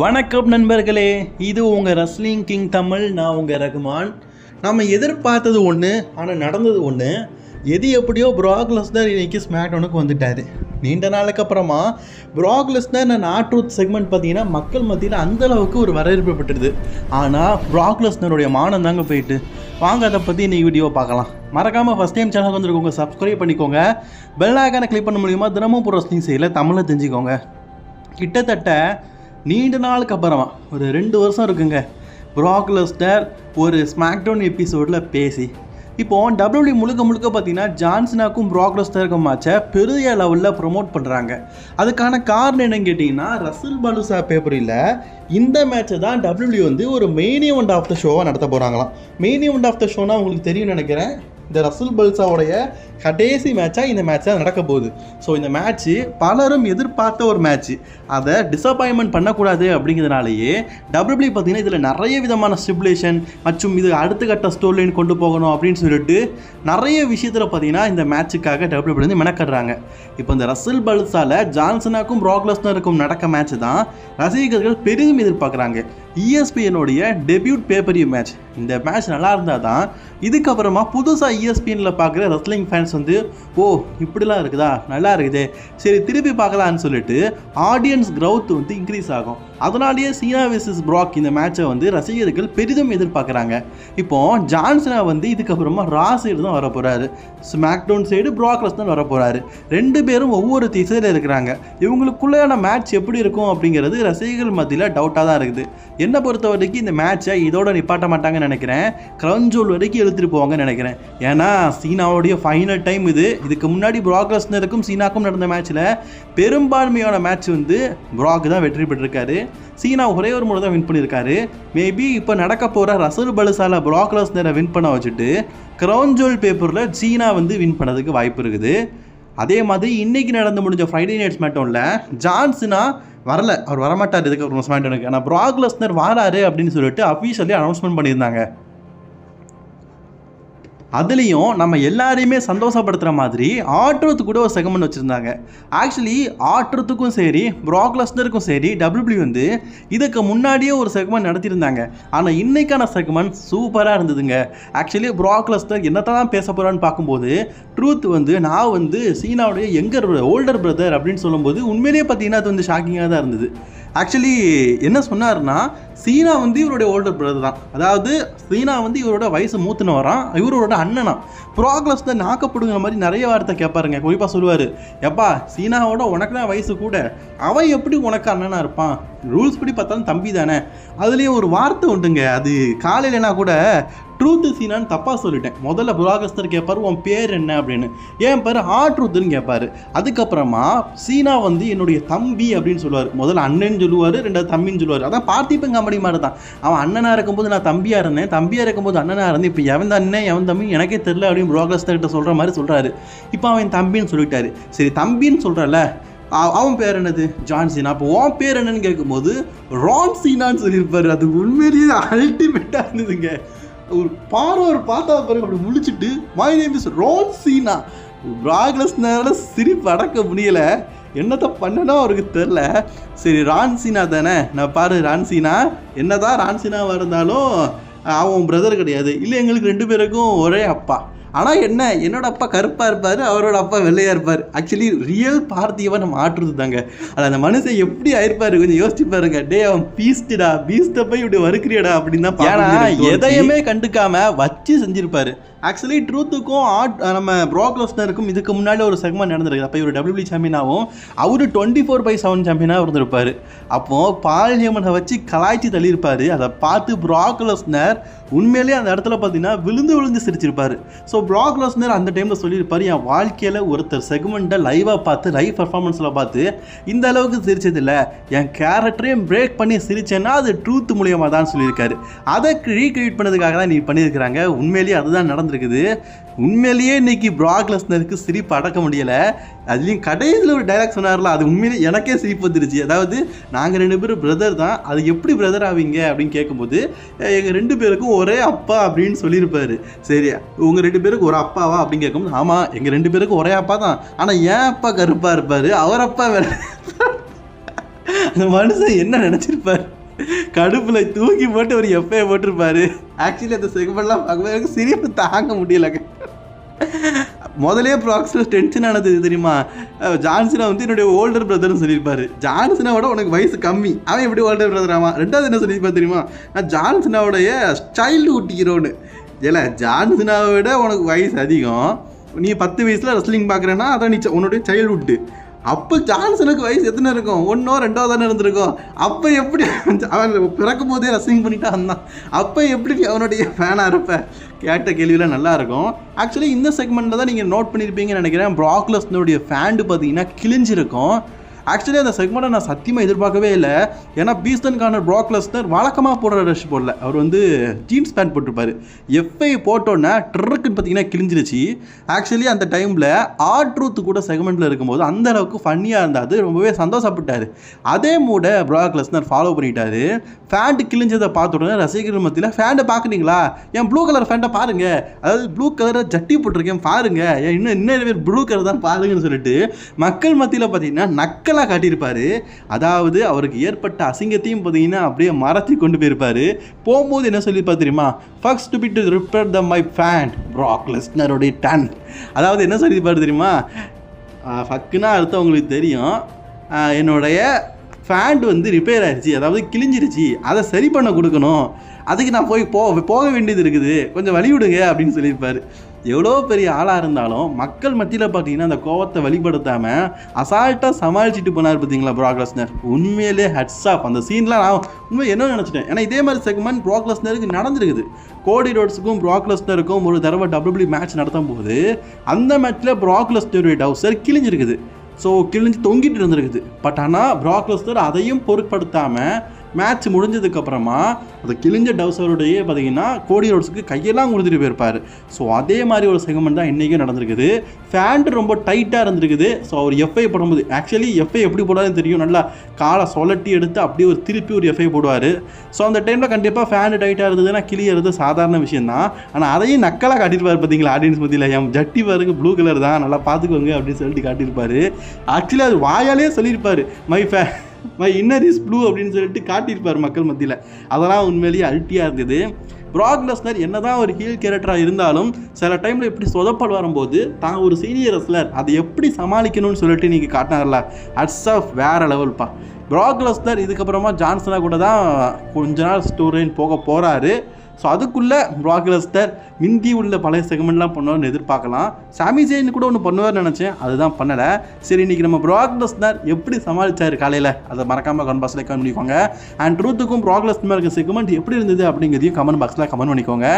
வணக்கம் நண்பர்களே இது உங்கள் ரஸ்லிங் கிங் தமிழ் நான் உங்கள் ரகுமான். நம்ம எதிர்பார்த்தது ஒன்று ஆனால் நடந்தது ஒன்று எது எப்படியோ ப்ராக்லஸ்னர் இன்னைக்கு ஸ்மாக்டவுனுக்கு வந்துட்டார். நீண்ட நாளுக்கு அப்புறமா ப்ராக்லஸ்னர் நான் ஆட்ரூத் செக்மெண்ட் பார்த்தீங்கன்னா மக்கள் மத்தியில் அந்தளவுக்கு ஒரு வரவேற்பு பெற்றுது. ஆனால் ப்ராக்லஸ்னருடைய மானம் தாங்க போயிட்டு. வாங்க அதை பற்றி இன்றைக்கி வீடியோ பார்க்கலாம். மறக்காமல் ஃபஸ்ட் டைம் சேனல் வந்துருக்கோங்க சப்ஸ்கிரைப் பண்ணிக்கோங்க. பெல் ஐக்கானை கிளிக் பண்ண முடியுமா தினமும் ப்ரோஸ்லிங் செய்யல தமிழை தெரிஞ்சுக்கோங்க. கிட்டத்தட்ட நீண்ட நாளுக்கு அப்புறமா ஒரு ரெண்டு வருஷம் இருக்குங்க. ப்ராக்லஸ்டர் ஒரு ஸ்மாக்டவுன் எபிசோடில் பேசி. இப்போ டபிள்யூடி முழுக்க முழுக்க பார்த்தீங்கன்னா ஜான்சனாக்கும் ப்ராக் லெஸ்னருக்கும் மேட்சை பெரிய லெவலில் ப்ரொமோட் பண்ணுறாங்க அதுக்கான காரணம் என்னன்னு கேட்டிங்கன்னா ரசில் பலுசா பேப்பரில் இந்த மேட்சை தான் டபிள்யூடி வந்து ஒரு மெயின் ஈவெண்ட் ஆஃப் த ஷோவாக நடத்த போகிறாங்களாம் மெயின் ஈவெண்ட் ஆஃப் த ஷோனா உங்களுக்கு தெரியும்னு நினைக்கிறேன். இந்த ரசூல் பல்சாவுடைய கடைசி மேட்சாக இந்த மேட்சாக நடக்க போகுது. ஸோ இந்த மேட்ச்சு பலரும் எதிர்பார்த்த ஒரு மேட்ச்சு அதை டிசப்பாயின்மெண்ட் பண்ணக்கூடாது அப்படிங்கிறதுனாலேயே டபிள்யூபிளி பார்த்தீங்கன்னா இதில் நிறைய விதமான ஸ்டிபுலேஷன் மற்றும் இது அடுத்த கட்ட ஸ்டோர் லைன் கொண்டு போகணும் அப்படின்னு சொல்லிட்டு நிறைய விஷயத்தில் பார்த்தீங்கன்னா இந்த மேட்சுக்காக டபிள்யூபிள்யூ வந்து மெனக்கடுறாங்க. இப்போ இந்த ரசல் பல்ஸால் ஜான்சனாக்கும் ப்ராக்லஸ்னருக்கும் நடக்க மேட்ச் தான் ரசிகர்கள் பெரிதும் எதிர்பார்க்குறாங்க. இஎஸ்பிஎனுடைய டெபியூட் பேப்பரிய மேட்ச் இந்த மேட்ச் நல்லா இருந்தால் தான் இதுக்கப்புறமா புதுசாக இஎஸ்பிஎனில் பார்க்குற ரெஸ்லிங் ஃபேன்ஸ் வந்து ஓ இப்படிலாம் இருக்குதா? நல்லா இருக்குதே. சரி திருப்பி பார்க்கலான்னு சொல்லிட்டு ஆடியன்ஸ் க்ரௌத் வந்து இன்க்ரீஸ் ஆகும். அதனாலேயே சீனா வெர்சஸ் ப்ராக் இந்த மேட்சை வந்து ரசிகர்கள் பெரிதும் எதிர்பார்க்குறாங்க. இப்போ ஜான்சனா வந்து இதுக்கப்புறமா ரா சைடு தான் வர போகிறாரு ஸ்மாக்டவுன் சைடு ப்ராக்ரஸ் தான் வர போகிறாரு ரெண்டு பேரும் ஒவ்வொரு திசையில் இருக்கிறாங்க. இவங்களுக்குள்ளையான மேட்ச் எப்படி இருக்கும் அப்படிங்கிறது ரசிகர்கள் மத்தியில் டவுட்டாக தான் இருக்குது. என்னை பொறுத்த வரைக்கும் இந்த மேட்சை இதோட நிப்பாட்ட மாட்டாங்கன்னு நினைக்கிறேன். க்ரௌஞ்சோல் வரைக்கும் எழுத்துட்டு போவாங்கன்னு நினைக்கிறேன். ஏன்னா சீனாவுடைய ஃபைனல் டைம் இது. இதுக்கு முன்னாடி ப்ராக்ரஸ்னருக்கும் சீனாக்கும் நடந்த மேட்ச்சில் பெரும்பான்மையான மேட்ச் வந்து ப்ராக் தான் வெற்றி பெற்றிருக்காரு. சீனா ஒரே ஒரு முறை தான் வின் பண்ணியிருக்காரு. மேபி இப்போ நடக்க போகிற ரசல் பலுசால ப்ராக்லஸ் நேரம் வின் பண்ண வச்சுட்டு க்ரௌஞ்சோல் பேப்பரில் சீனா வந்து வின் பண்ணதுக்கு வாய்ப்பு இருக்குது. அதே மாதிரி இன்னைக்கு நடந்து முடிஞ்ச ஃப்ரைடே இனேட்ஸ் மட்டும் இல்லை ஜான்சனா வரல. அவர் வரமாட்டார் இதுக்கப்புறம் ஸ்மேட்டோனுக்கு ஆனால் ப்ராக்லஸ்னர் வாராரு அப்படின்னு சொல்லிட்டு அஃபீஷியலி அனௌன்ஸ்மெண்ட் பண்ணியிருந்தாங்க. அதுலேயும் நம்ம எல்லாரையுமே சந்தோஷப்படுத்துகிற மாதிரி ஆட்டுறதுக்கு கூட ஒரு செகமெண்ட் வச்சுருந்தாங்க. ஆக்சுவலி ஆட்டுறதுக்கும் சரி ப்ராக்லஸ்னருக்கும் சரி டபிள்யூபிள்யூ வந்து இதுக்கு முன்னாடியே ஒரு செக்மெண்ட் நடத்தியிருந்தாங்க. ஆனால் இன்னைக்கான செக்மெண்ட் சூப்பராக இருந்ததுங்க. ஆக்சுவலி ப்ராக்லஸ்னர் என்னத்தான் பேச போகிறான்னு பார்க்கும்போது ட்ரூத் வந்து நான் வந்து சீனாவுடைய எங்கர் ஓல்டர் பிரதர் அப்படின்னு சொல்லும்போது உண்மையிலேயே பார்த்தீங்கன்னா அது வந்து ஷாக்கிங்காக தான் இருந்தது. ஆக்சுவலி என்ன சொன்னார்னா சீனா வந்து இவருடைய ஓல்டர் பிரதர் தான். அதாவது சீனா வந்து இவரோட வயசு மூத்துன வரான் இவரோட அண்ணனா. ப்ராக்ரஸ் தான் நாக்கப்படுங்கிற மாதிரி நிறைய வார்த்தை கேட்பாருங்க. குறிப்பாக சொல்லுவார் எப்பா சீனாவோட உனக்கு தான் வயசு கூட. அவன் எப்படி உனக்கு அண்ணனாக இருப்பான்? ரூல்ஸ் படி பார்த்தாலும் தம்பி தானே? அதுலேயும் ஒரு வார்த்தை உண்டுங்க. அது காலையிலனா கூட ட்ரூத்து சீனான்னு தப்பாக சொல்லிட்டேன். முதல்ல புராகஸ்தர் கேட்பார் உன் பேர் என்ன? அப்படின்னு. ஏன் பேர் ஆ ட்ரூத்துன்னு கேட்பாரு அதுக்கப்புறமா சீனா வந்து என்னுடைய தம்பி அப்படின்னு சொல்லுவார். முதல்ல அண்ணன் சொல்லுவார் ரெண்டாவது தம்பின்னு சொல்லுவார். அதான் பார்த்திப்பன் கம்பெனி மாதிரி தான் அவன் அண்ணனாக இருக்கும்போது நான் தம்பியாக இருந்தேன். தம்பியாக இருக்கும்போது அண்ணனாக இருந்தேன் இப்போ எவன் அண்ணன் எவன் தம்பி? எனக்கே தெரில அப்படின்னு புராகஸ்தர்கிட்ட சொல்கிற மாதிரி சொல்கிறாரு இப்போ அவன் தம்பின்னு சொல்லிட்டாரு. சரி தம்பின்னு சொல்கிறல அவன் பேர் என்னது? ஜான் சீனா அப்போ உன் பேர் என்னன்னு கேட்கும்போது ரான் சீனான்னு சொல்லியிருப்பாரு. அது உண்மையிலேயே அல்டிமேட்டாக இருந்ததுங்க. ஒரு பார்வை ஒரு பார்த்தா பாருங்க அப்படி முழிச்சிட்டு my name is John Cena பிராக்லஸ்னால சிரிப்பு அடக்க முடியல. என்னத்த பண்ணனோ அவருக்கு தெரில. சரி ரான்சீனா தானே? நான் பாரு ரான்சீனா என்னதான் ரான்சீனாவாக இருந்தாலும் அவன் பிரதர் கிடையாது. இல்லை எங்களுக்கு ரெண்டு பேருக்கும் ஒரே அப்பா. ஆனால் என்ன என்னோட அப்பா கருப்பாக இருப்பார் அவரோட அப்பா வெள்ளையாக இருப்பார். ஆக்சுவலி ரியல் பார்த்தியவை நம்ம ஆட்டுறது தாங்க. அது அந்த மனுஷன் எப்படி ஆயிருப்பாரு கொஞ்சம் யோசிச்சு பாருங்க. டே அவன் பீஸ்டடா பீஸ்ட போய் இப்படி வறுக்கிறியடா அப்படின்னு தான் ஏன்னா எதையுமே கண்டுக்காம வச்சு செஞ்சிருப்பாரு. ஆக்சுவலி ட்ரூத்துக்கும் ஆட் நம்ம ப்ராக்லோஸ்னருக்கும் இதுக்கு முன்னாடி ஒரு செக்மெண்ட் நடந்திருக்கு அப்போ இவர் டபிள்யூபி சாம்பியனாகவும் அவர் டுவெண்ட்டி ஃபோர் பை செவன் சாம்பியனாக இருந்திருப்பார் அப்போது பாலியமனை வச்சு கலாய்ச்சி தள்ளியிருப்பார். அதை பார்த்து ப்ராக்லோஸ்னர் உண்மையிலேயே அந்த இடத்துல பார்த்தீங்கன்னா விழுந்து விழுந்து சிரிச்சிருப்பார். ஸோ ப்ராக்லோஸ்னர் அந்த டைமில் சொல்லியிருப்பார் என் வாழ்க்கையில் ஒருத்தர் செக்மெண்ட்டை லைவாக பார்த்து லைவ் பர்ஃபார்மன்ஸில் பார்த்து இந்த அளவுக்கு சிரிச்சதில்லை. என் கேரக்டரையும் பிரேக் பண்ணி சிரிச்சேன்னா அது ட்ரூத் மூலியமாக தான் சொல்லியிருக்காரு. அதை ரீக்ரியேட் பண்ணதுக்காக தான் நீ பண்ணியிருக்கிறாங்க. உண்மையிலேயே அதுதான் நடந்திருக்குது. உண்மையிலேயே இன்னைக்கு ப்ராக்லஸ்னருக்கு சிரிப்பு அடக்க முடியலை. அதுலேயும் கடைசியில் ஒரு டைலாக் சொன்னார்ல அது உண்மையிலே எனக்கே சிரிப்பு வந்துருச்சு. அதாவது நாங்கள் ரெண்டு பேரும் பிரதர் தான் அது எப்படி பிரதர் ஆவீங்க அப்படின்னு கேட்கும்போது எங்கள் ரெண்டு பேருக்கும் ஒரே அப்பா அப்படின்னு சொல்லியிருப்பார். சரி உங்கள் ரெண்டு பேருக்கு ஒரு அப்பாவா அப்படின்னு கேட்கும்போது ஆமாம் எங்கள் ரெண்டு பேருக்கும் ஒரே அப்பா தான். ஆனால் ஏன் அப்பா கருப்பாக இருப்பார் அவர் அப்பா வேற. அந்த மனுஷன் என்ன நினச்சிருப்பார்? கடுப்பில் தூக்கி போட்டு ஒரு எஃப்ஐ போட்டிருப்பாரு. ஆக்சுவலி அந்த செகமெண்ட்லாம் பார்க்கும்போது எனக்கு சிரிப்பு தாங்க முடியலங்க. முதலே ப்ராக்ஸில் டென்ஷன் ஆனது தெரியுமா? ஜான்சினா ஜான்சனா வந்து என்னுடைய ஓல்டர் பிரதர்னு சொல்லியிருப்பாரு. ஜான்சனாவோட உனக்கு வயசு கம்மி. அவன் எப்படி ஓல்டர் பிரதர் ஆமா ரெண்டாவது என்ன சொல்லியிருப்பா தெரியுமா? நான் ஜான்சனாவுடைய சைல்டுஹுட் ஹீரோன்னு ஏல ஜான்சனாவை விட உனக்கு வயசு அதிகம். நீ பத்து வயசில் ரெஸ்லிங் பார்க்குறேன்னா அதான் நீ உன்னுடைய சைல்டுஹுட்டு அப்போ ஜான்சனுக்கு வயசு எத்தனை இருக்கும்? ஒன்றோ ரெண்டோ தானே இருந்திருக்கும். அப்போ எப்படி அவன் பிறக்கும் போதே ரசிங் பண்ணிட்டு வந்தான் அப்போ எப்படி அவனுடைய ஃபேனாக இருப்பேன் கேட்ட கேள்வியில் நல்லா இருக்கும். ஆக்சுவலி இந்த செக்மெண்ட்டில் தான் நீங்கள் நோட் பண்ணியிருப்பீங்கன்னு நினைக்கிறேன். ப்ராக்லஸ்னுடைய ஃபேண்டு பார்த்தீங்கன்னா கிழிஞ்சிருக்கும். ஆக்சுவலி அந்த செக்மெண்ட்டை நான் சத்தியமாக எதிர்பார்க்கவே இல்லை. ஏன்னா பீஸ்டன் கார்னர் ப்ராக்லஸ்னர் வழக்கமாக போடுற ட்ரெஸ் போடல. அவர் வந்து ஜீன்ஸ் பேண்ட் போட்டிருப்பார். எஃப்ஐ போட்டோன்னே ட்ரக்குன்னு பார்த்தீங்கன்னா கிழிஞ்சிருச்சு. ஆக்சுவலி அந்த டைமில் ஆர் ட்ரூத் கூட செக்மெண்ட்டில் இருக்கும்போது அந்த அளவுக்கு ஃபன்னியாக இருந்தாது ரொம்பவே சந்தோஷப்பட்டார். அதே மூட ப்ராக்லஸ்னர் ஃபாலோ பண்ணிட்டாரு. ஃபேண்ட் கிழிஞ்சதை பார்த்த உடனே ரசிகர்கள் மத்தியில் ஃபேண்டை பார்க்குறீங்களா என் ப்ளூ கலர் ஃபேண்டை பாருங்க. அதாவது ப்ளூ கலரை ஜட்டி போட்டிருக்கேன் பாருங்க. ஏன் இன்னும் இன்னும் பேர் ப்ளூ கலர் தான் பாருங்கன்னு சொல்லிட்டு மக்கள் மத்தியில் பார்த்தீங்கன்னா நக்கலாக காட்டியிருப்பார். அதாவது அவருக்கு ஏற்பட்ட அசிங்கத்தையும் பார்த்தீங்கன்னா அப்படியே மறத்தி கொண்டு போயிருப்பாரு. போகும்போது என்ன சொல்லியிருப்பா தெரியுமா? First to be to repair the my pant Brock லெஸ்னருடைய டன். அதாவது என்ன சொல்லியிருப்பார் தெரியுமா? ஃபக்குன்னா அர்த்தம் உங்களுக்கு தெரியும். என்னுடைய ஃபேண்ட் வந்து ரிப்பேர் ஆயிடுச்சு அதாவது கிழிஞ்சிருச்சு. அதை சரி பண்ண கொடுக்கணும். அதுக்கு நான் போய் போக போக வேண்டியது இருக்குது. கொஞ்சம் வழி விடுங்க அப்படின்னு சொல்லியிருப்பார். எவ்வளோ பெரிய ஆளாக இருந்தாலும் மக்கள் மத்தியில் பார்த்தீங்கன்னா அந்த கோவத்தை வெளிப்படுத்தாமல் அசால்ட்டாக சமாளிச்சுட்டு போனார் பார்த்தீங்களா ப்ராக்லஸ்னர் உண்மையிலே ஹட்ஸ் ஆஃப் அந்த சீன்லாம் நான் உண்மை என்ன நினச்சிட்டேன்? ஏன்னா இதே மாதிரி செக்மெண்ட் ப்ராக்லஸ்னருக்கு நடந்திருக்குது. கோடி ரோட்ஸுக்கும் ப்ராக்லஸ்னருக்கும் ஒரு தடவை டபிள்யூ மேட்ச் நடத்தும் போது அந்த மேட்ச்சில் ப்ராக்லஸ்னருடைய டவுசர் கிழிஞ்சிருக்குது. ஸோ கிழிஞ்சு தொங்கிட்டு இருந்திருக்குது. பட் ஆனால் ப்ராக்லஸ்னர் அதையும் பொருட்படுத்தாமல் மேட்ச் முடிஞ்சதுக்கப்புறமா அந்த கிழிஞ்ச டவுசருடைய பார்த்தீங்கன்னா கோடி ரோட்ஸுக்கு கையெல்லாம் கொடுத்துட்டு போயிருப்பார். ஸோ அதே மாதிரி ஒரு செகமெண்ட் தான் இன்றைக்கும் நடந்திருக்குது. ஃபேண்ட் ரொம்ப டைட்டாக இருந்திருக்குது. ஸோ அவர் எஃப்ஐ போடும்போது ஆக்சுவலி எஃப்ஐ எப்படி போடாதுன்னு தெரியும். நல்லா காலை சொலட்டி எடுத்து அப்படியே ஒரு திருப்பி ஒரு எஃப்ஐ போடுவார். ஸோ அந்த டைமில் கண்டிப்பாக ஃபேண்ட் டைட்டாக இருந்ததுன்னா கிளியறது சாதாரண விஷயம் தான் ஆனால் அதையும் நக்கலாக காட்டியிருப்பார் பார்த்தீங்களா ஆடியன்ஸ் மத்தியில். என் ஜட்டி பாருங்க ப்ளூ கலர் தான். நல்லா பார்த்துக்கோங்க அப்படின்னு சொல்லிட்டு காட்டியிருப்பார். ஆக்சுவலி அது வாயாலே சொல்லியிருப்பார். மை ஃபே மை இன்னர் இஸ் ப்ளூ அப்படின்னு சொல்லிட்டு காட்டியிருப்பார் மக்கள் மத்தியில். அதெல்லாம் உண்மையிலேயே அல்ட்டியாக இருந்தது. ப்ராக் லெஸ்னர் என்னதான் ஒரு ஹீல் கேரக்டராக இருந்தாலும் சில டைமில் இப்படி சொதப்பல் வரும்போது தான் ஒரு சீனியர் ரெஸ்லர் அதை எப்படி சமாளிக்கணும்னு சொல்லிட்டு நீங்கள் காட்டினார்ல. அட்ஸ் ஆஃப் வேற லெவல்ப்பா ப்ராக் லெஸ்னர் இதுக்கப்புறமா ஜான்சனாக கூட தான் கொஞ்ச நாள் ஸ்டோரின் போக போகிறாரு ஸோ அதுக்குள்ளே ப்ராக் லெஸ்னர் மிந்தி உள்ள பழைய செகமெண்ட்லாம் பண்ணுவார்னு எதிர்பார்க்கலாம். சாமி ஜெயின் கூட ஒன்று பண்ணுவார்னு நினச்சேன் அதுதான் பண்ணலை. சரி இன்னைக்கு நம்ம ப்ராக் லெஸ்னர் எப்படி சமாளித்தார் காலையில்? அதை மறக்காமல் கமெண்ட் பாக்ஸில் கமெண்ட் பண்ணிக்கோங்க. அண்ட் ட்ரூத்துக்கும் ப்ராக் லெஸ்னர் இருக்க செக்மெண்ட் எப்படி இருந்தது அப்படிங்கிறதையும் கமெண்ட் பாக்ஸில் கமெண்ட் பண்ணிக்கோங்க.